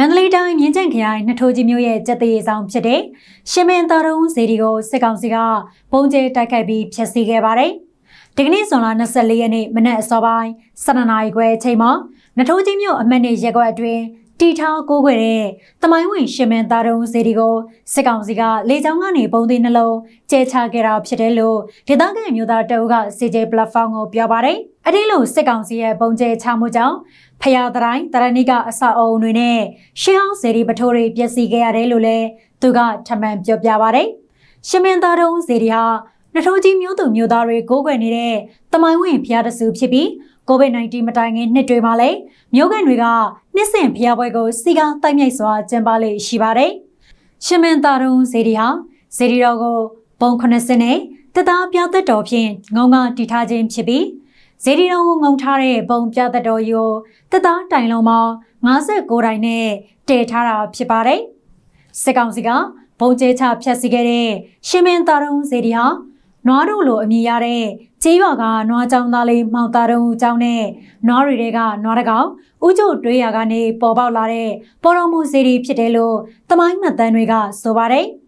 မန္တလေးတိုင်းမြင်းကျန်ခရိုင်နှထိုးကြီးမြို့ရဲ့ကျက်သေးဆောင်ဖြစ်တဲ့ရှင်မင်းတော်ရုံးဇေဒီကိုစစ်ကောင်စီကပုံကျဲတိုက်ခိုက်ပြီးဖျက်ဆီးခဲ့ပါတယ်။ဒီကနေ့ဇွန်လ24ရက်နေ့မနက်အစောပိုင်း7နာရီခွဲအချိန်မှာနှထိုးကြီးမြို့အမှတ်နေရက်ကွက်အတွင်းတီထောင်ကိုးခွေတဲ့တမိုင်းဝင်ရှင်မင်းသားတော်ဇေဒီကိုစစ်ကောင်စီကလေကြောင်းကနေပုံသေးနှလုံးကျဲချခဲ့တာဖြစ်တယ်လို့ဒေသခံမျိုးသားတအုပ်က CJ platform ကိုပြောပါတယ်။ အဲ့ဒီလိုစစ်ကောင်စီရဲ့ပုံကျဲချမှုကြောင့်ဖျားတိုင်းတရဏိကအစအုံတွေနဲ့ရှင်းအောင်ဇေဒီပထိုးတွေပျက်စီးခဲ့ရတယ်လို့လည်းသူကထပ်မံပြောပြပါတယ်။ရှင်မင်းသားတော်ဇေဒီဟာနှထိုးကြီးမျိုးသူမျိုးသားတွေကိုးကွယ်နေတဲ့တမိုင်းဝင်ဖျားတဆူဖြစ်ပြီး COVID-19 မတိုင်ခင်နှစ်တွေမှာလည်းမြို့ကန်တွေကနှစ်စဉ်ဖျားပွဲကိုစီကားတိုက်မြိုက်စွာကျင်းပလေ့ရှိပါတယ်။ရှင်မင်းသားတော်ဇေဒီဟာဇေဒီတော်ကိုပုံ80နဲ့တသားပြသက်တော်ဖြင့်ငုံငါတီထားခြင်းဖြစ်ပြီး ဇေဒီတော်ကိုငုံထားတဲ့ပုံပြသက်တော်ရိုတသားတိုင်လုံးပေါင်း59တိုင်နဲ့တည်ထားတာဖြစ်ပါတယ်။စစ်ကောင်စီကဘုံကျဲချဖျက်ဆီးခဲ့တဲ့ရှင်မင်းသားတော်ဇေဒီဟာနွားတို့လိုအမည်ရတဲ့ကျေးရွာကနွားကြောင်သားလေးမောင်သားတော်ဦးကျောင်းနဲ့နွားတွေကနွားတကောင်ဥကျုပ်တွေးရကနေပေါ်ပေါက်လာတဲ့ပေါ်တော်မူဇေဒီဖြစ်တယ်လို့သမိုင်းမှတ်တမ်းတွေကဆိုပါတယ်။